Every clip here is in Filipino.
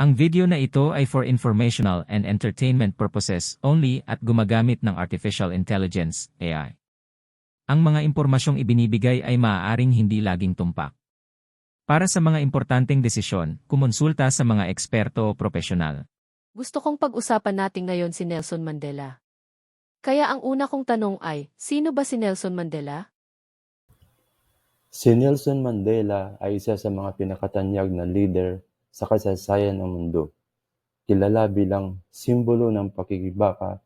Ang video na ito ay for informational and entertainment purposes only at gumagamit ng Artificial Intelligence, AI. Ang mga impormasyong ibinibigay ay maaaring hindi laging tumpak. Para sa mga importanteng desisyon, kumonsulta sa mga eksperto o profesional. Gusto kong pag-usapan natin ngayon si Nelson Mandela. Kaya ang una kong tanong ay, sino ba si Nelson Mandela? Si Nelson Mandela ay isa sa mga pinakatanyag na leader sa kasaysayan ng mundo. Kilala bilang simbolo ng pakikibaka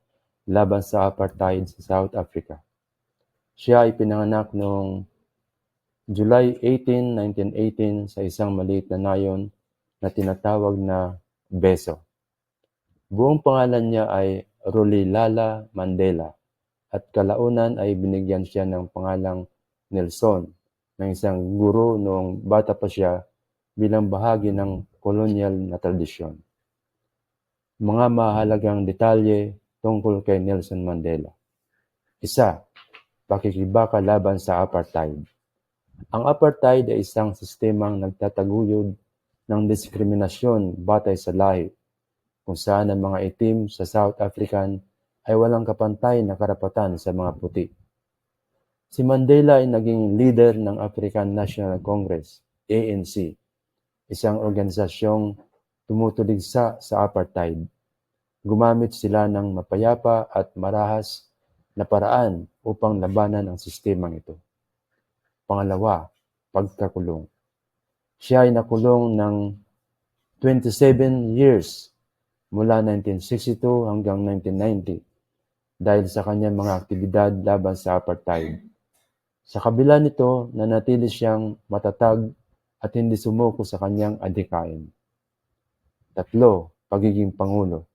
laban sa apartheid sa South Africa. Siya ay pinanganak noong July 18, 1918 sa isang maliit na nayon na tinatawag na Beso. Buong pangalan niya ay Rulilala Mandela at kalaunan ay binigyan siya ng pangalang Nelson ng isang guro noong bata pa siya bilang bahagi ng kolonyal na tradisyon. Mga mahalagang detalye tungkol kay Nelson Mandela. Isa, pakikibaka laban sa apartheid. Ang apartheid ay isang sistemang nagtataguyod ng diskriminasyon batay sa lahi, kung saan ang mga itim sa South African ay walang kapantay na karapatan sa mga puti. Si Mandela ay naging leader ng African National Congress, ANC, isang organisasyong tumutuligsa sa apartheid. Gumamit sila ng mapayapa at marahas na paraan upang labanan ang sistemang ito. Pangalawa, pagkakulong. Siya ay nakulong ng 27 years mula 1962 hanggang 1990 dahil sa kanyang mga aktibidad laban sa apartheid. Sa kabila nito, nanatili siyang matatag at hindi sumuko sa kanyang adhikain. Tatlo, pagiging pangulo.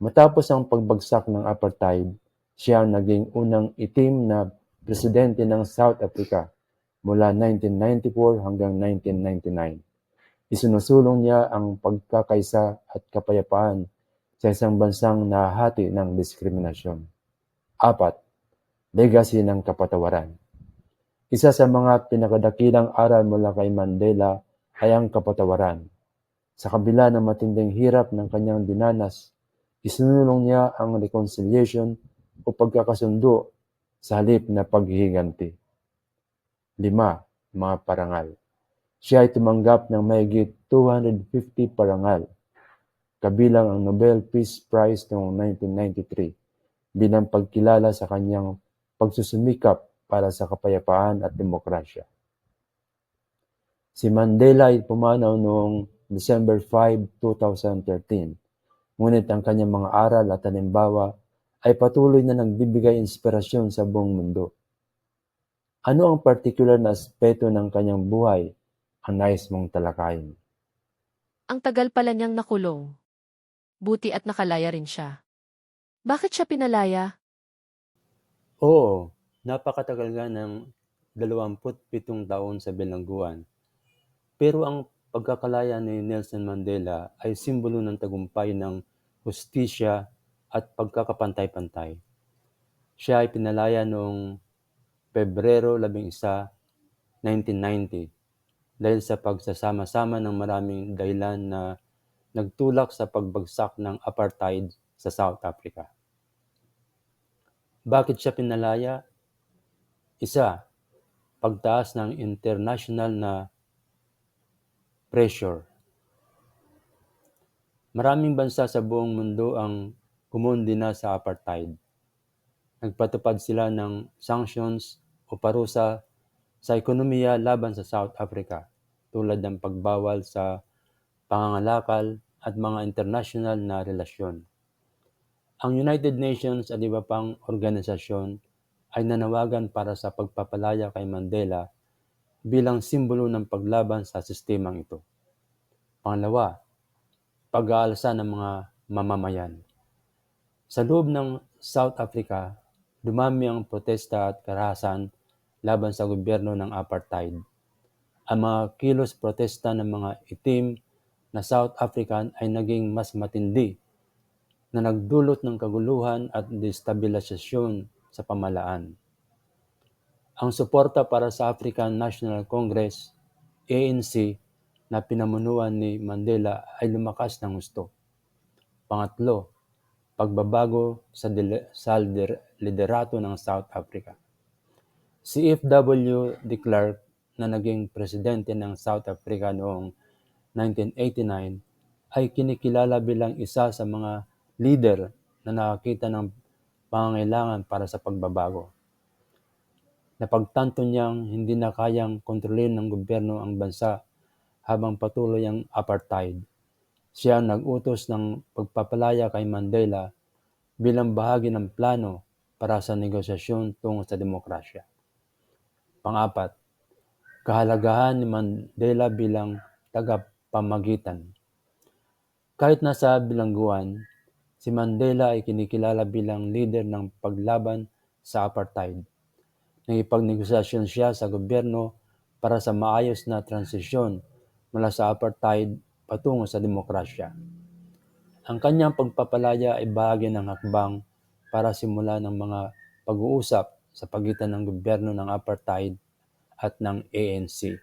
Matapos ang pagbagsak ng apartheid, siya naging unang itim na presidente ng South Africa mula 1994 hanggang 1999. Isinusulong niya ang pagkakaisa at kapayapaan sa isang bansang nahati ng diskriminasyon. Apat, legacy ng kapatawaran. Isa sa mga pinakadakilang aral mula kay Mandela ay ang kapatawaran. Sa kabila ng matinding hirap ng kanyang dinanas, isinulong niya ang reconciliation o pagkakasundo sa halip na paghihiganti. Lima, mga parangal. Siya ay tumanggap ng mahigit 250 parangal, kabilang ang Nobel Peace Prize noong 1993 bilang pagkilala sa kanyang pagsusumikap para sa kapayapaan at demokrasya. Si Mandela ay pumanaw noong December 5, 2013, ngunit ang kanyang mga aral at halimbawa ay patuloy na nagbibigay inspirasyon sa buong mundo. Ano ang partikular na aspeto ng kanyang buhay ang nais mong talakayin? Ang tagal pala niyang nakulong. Buti at nakalaya rin siya. Bakit siya pinalaya? Oo, napakatagal nga ng 27 taon sa bilangguan. Pero ang pagkakalaya ni Nelson Mandela ay simbolo ng tagumpay ng hustisya at pagkakapantay-pantay. Siya ay pinalaya noong Pebrero 11, 1990 dahil sa pagsasama-sama ng maraming dahilan na nagtulak sa pagbagsak ng apartheid sa South Africa. Bakit siya pinalaya? Isa, pagtaas ng international na pressure. Maraming bansa sa buong mundo ang kumundi na sa apartheid. Nagpatupad sila ng sanctions o parusa sa ekonomiya laban sa South Africa tulad ng pagbawal sa pangangalakal at mga international na relasyon. Ang United Nations at iba pang organisasyon ay nanawagan para sa pagpapalaya kay Mandela bilang simbolo ng paglaban sa sistemang ito. Pangalawa, pag-aalsa ng mga mamamayan. Sa loob ng South Africa, dumami ang protesta at karahasan laban sa gobyerno ng apartheid. Ang mga kilos protesta ng mga itim na South African ay naging mas matindi na nagdulot ng kaguluhan at destabilisasyon sa pamalaan. Ang suporta para sa African National Congress, ANC, na pinamunuan ni Mandela ay lumakas ng gusto. Pangatlo, pagbabago sa, dile- sa lider- liderato ng South Africa. Si F.W. de Klerk na naging presidente ng South Africa noong 1989 ay kinikilala bilang isa sa mga leader na nakakita ng pangangailangan para sa pagbabago. Napagtanto niyang hindi na kayang kontrolin ng gobyerno ang bansa habang patuloy ang apartheid. Siya ang nag-utos ng pagpapalaya kay Mandela bilang bahagi ng plano para sa negosasyon tungo sa demokrasya. Pangapat, kahalagahan ni Mandela bilang tagapamagitan. Kahit nasa bilangguan, si Mandela ay kinikilala bilang leader ng paglaban sa apartheid. Nagipagnegosasyon siya sa gobyerno para sa maayos na transisyon mula sa apartheid patungo sa demokrasya. Ang kanyang pagpapalaya ay bahagi ng hakbang para simula ng mga pag-uusap sa pagitan ng gobyerno ng apartheid at ng ANC.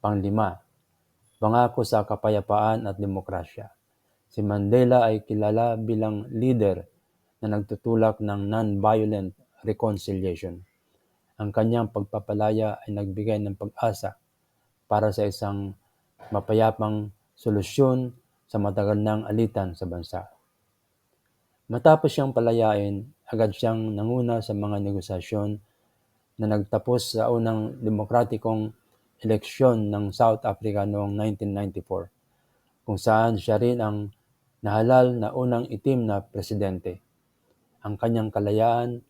Panglima, pangako sa kapayapaan at demokrasya. Si Mandela ay kilala bilang leader na nagtutulak ng non-violent reconciliation. Ang kanyang pagpapalaya ay nagbigay ng pag-asa para sa isang mapayapang solusyon sa matagal ng alitan sa bansa. Matapos siyang palayain, agad siyang nanguna sa mga negosasyon na nagtapos sa unang demokratikong eleksyon ng South Africa noong 1994, kung saan siya rin ang nahalal na unang itim na presidente. Ang kanyang kalayaan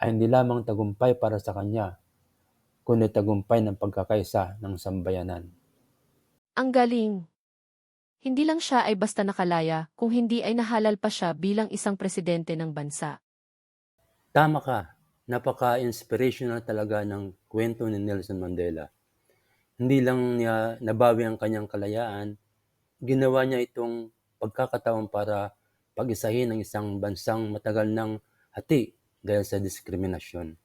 ay hindi lamang tagumpay para sa kanya, kundi tagumpay ng pagkakaisa ng sambayanan. Ang galing. Hindi lang siya ay basta nakalaya, kung hindi ay nahalal pa siya bilang isang presidente ng bansa. Tama ka, napaka-inspirational talaga ng kwento ni Nelson Mandela. Hindi lang niya nabawi ang kanyang kalayaan, ginawa niya itong pagkakataon para pag-isahin ang isang bansang matagal ng hati dahil sa diskriminasyon.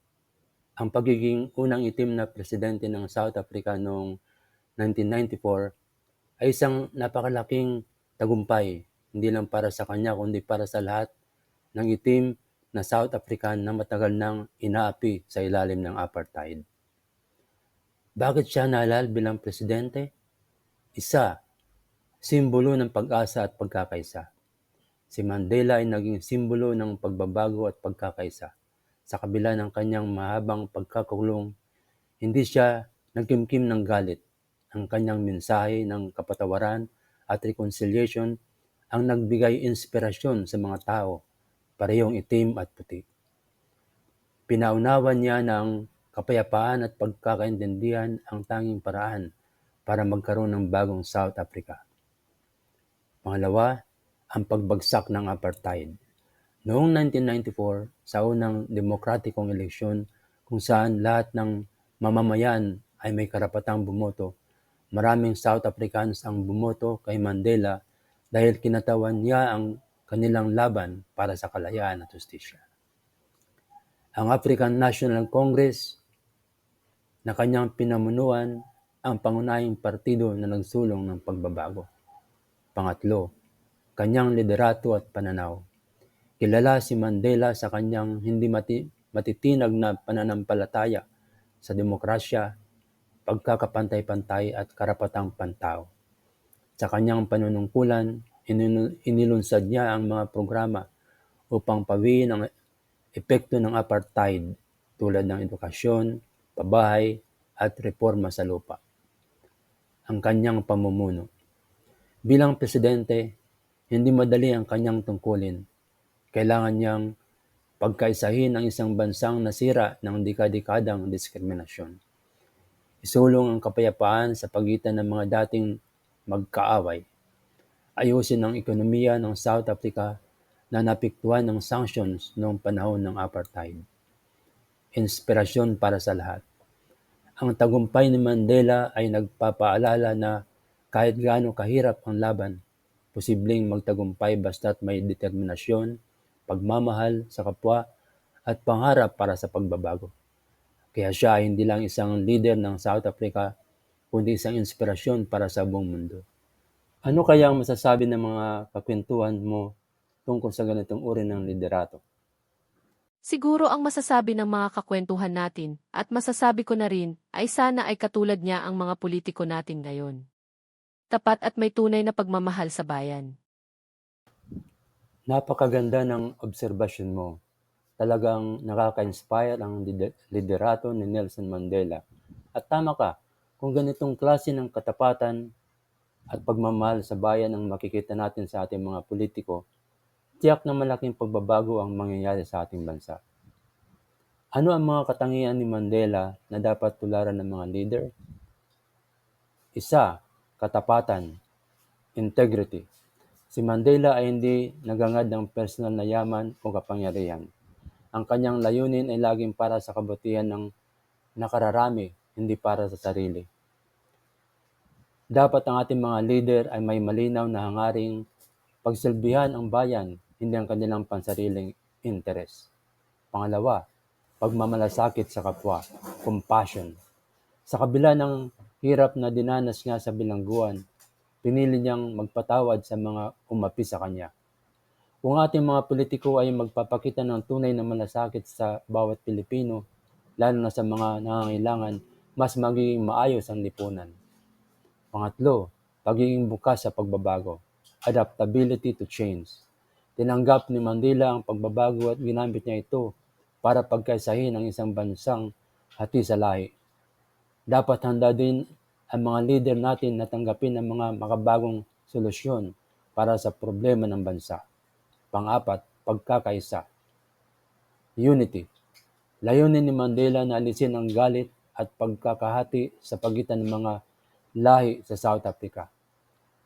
Ang pagiging unang itim na presidente ng South Africa noong 1994 ay isang napakalaking tagumpay, hindi lang para sa kanya kundi para sa lahat ng itim na South African na matagal nang inaapi sa ilalim ng apartheid. Bakit siya naalal bilang presidente? Isa, simbolo ng pag-asa at pagkakaisa. Si Mandela ay naging simbolo ng pagbabago at pagkakaisa. Sa kabila ng kanyang mahabang pagkakulong, hindi siya nagkimkim ng galit. Ang kanyang mensahe ng kapatawaran at reconciliation ang nagbigay inspirasyon sa mga tao, parehong itim at puti. Pinaunawan niya ng kapayapaan at pagkakaintindihan ang tanging paraan para magkaroon ng bagong South Africa. Pangalawa, ang pagbagsak ng apartheid. Noong 1994, sa unang demokratikong eleksyon kung saan lahat ng mamamayan ay may karapatang bumoto, maraming South Africans ang bumoto kay Mandela dahil kinatawan niya ang kanilang laban para sa kalayaan at justisya. Ang African National Congress na kanyang pinamunuan ang pangunahing partido na nagsulong ng pagbabago. Pangatlo, kanyang liderato at pananaw. Kilala si Mandela sa kanyang hindi mati, matitinag na pananampalataya sa demokrasya, pagkakapantay-pantay at karapatang pantao. Sa kanyang panunungkulan, inilunsad niya ang mga programa upang pawiin ang epekto ng apartheid tulad ng edukasyon, pabahay at reforma sa lupa. Ang kanyang pamumuno. Bilang presidente, hindi madali ang kanyang tungkulin. Kailangan niyang pagkaisahin ang isang bansang nasira ng dekadikadang diskriminasyon. Isulong ang kapayapaan sa pagitan ng mga dating magkaaway. Ayusin ang ekonomiya ng South Africa na napiktuan ng sanctions noong panahon ng apartheid. Inspirasyon para sa lahat. Ang tagumpay ni Mandela ay nagpapaalala na kahit gaano kahirap ang laban, posibleng magtagumpay basta't may determinasyon, pagmamahal sa kapwa, at pangarap para sa pagbabago. Kaya siya ay hindi lang isang leader ng South Africa, kundi isang inspirasyon para sa buong mundo. Ano kaya ang masasabi ng mga kakwentuhan mo tungkol sa ganitong uri ng liderato? Siguro ang masasabi ng mga kakwentuhan natin, at masasabi ko na rin, ay sana ay katulad niya ang mga politiko natin ngayon. Tapat at may tunay na pagmamahal sa bayan. Napakaganda ng obserbasyon mo. Talagang nakaka-inspire ang lider- liderato ni Nelson Mandela. At tama ka, kung ganitong klase ng katapatan at pagmamahal sa bayan ang makikita natin sa ating mga politiko, tiyak na malaking pagbabago ang mangyayari sa ating bansa. Ano ang mga katangian ni Mandela na dapat tularan ng mga leader? Isa, katapatan, integrity. Si Mandela ay hindi nagangad ng personal na yaman o kapangyarihan. Ang kanyang layunin ay laging para sa kabutihan ng nakararami, hindi para sa sarili. Dapat ang ating mga leader ay may malinaw na hangaring pagsilbihan ang bayan, hindi ang kanilang pansariling interes. Pangalawa, pagmamalasakit sa kapwa, compassion. Sa kabila ng hirap na dinanas nga sa bilangguan, pinili niyang magpatawad sa mga umapi sa kanya. Kung ating mga politiko ay magpapakita ng tunay na malasakit sa bawat Pilipino, lalo na sa mga nangangailangan, mas magiging maayos ang lipunan. Pangatlo, pagiging bukas sa pagbabago, adaptability to change. Tinanggap ni Mandela ang pagbabago at ginamit niya ito para pagkaisahin ang isang bansang hati sa lahi. Dapat handa din ang mga leader natin na tanggapin ang mga makabagong solusyon para sa problema ng bansa. Pang-apat, pagkakaisa. Unity. Layunin ni Mandela na alisin ang galit at pagkakahati sa pagitan ng mga lahi sa South Africa.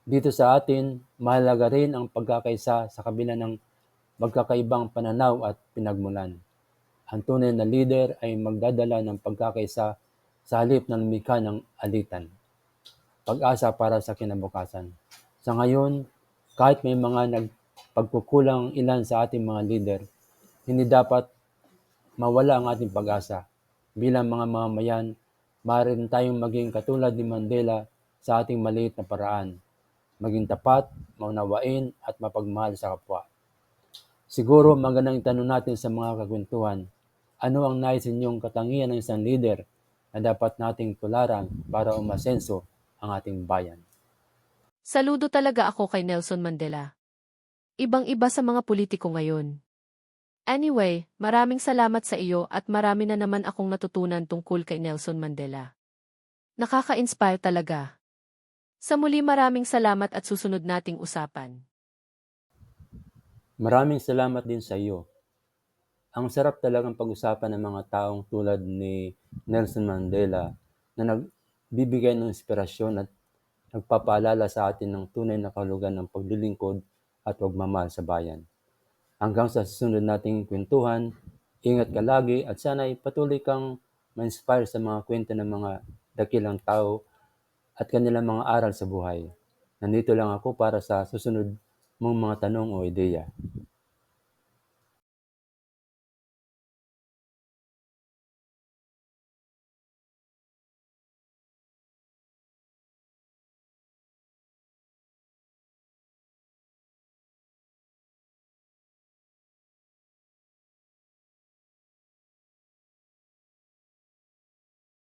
Dito sa atin, mahalaga rin ang pagkakaisa sa kabila ng magkakaibang pananaw at pinagmulan. Ang tunay na leader ay magdadala ng pagkakaisa sa halip ng lumikha ng alitan. Pag-asa para sa kinabukasan. Sa ngayon, kahit may mga nagpagkukulang ilan sa ating mga leader, hindi dapat mawala ang ating pag-asa. Bilang mga mamamayan, maaari tayong maging katulad ni Mandela sa ating maliit na paraan. Maging tapat, maunawain at mapagmahal sa kapwa. Siguro magandang itanong natin sa mga kakwentuhan, ano ang nais ninyong katangian ng isang leader na dapat nating tularan para umasenso ang ating bayan? Saludo talaga ako kay Nelson Mandela. Ibang-iba sa mga politiko ngayon. Anyway, maraming salamat sa iyo at marami na naman akong natutunan tungkol kay Nelson Mandela. Nakaka-inspire talaga. Sa muli maraming salamat at susunod nating usapan. Maraming salamat din sa iyo. Ang sarap talagang pag-usapan ng mga taong tulad ni Nelson Mandela na nagbibigay ng inspirasyon at nagpapaalala sa atin ng tunay na kahulugan ng paglilingkod at pagmamahal sa bayan. Hanggang sa susunod nating kwentuhan, ingat ka lagi at sana'y patuloy kang ma-inspire sa mga kwento ng mga dakilang tao at kanilang mga aral sa buhay. Nandito lang ako para sa susunod mong mga tanong o ideya.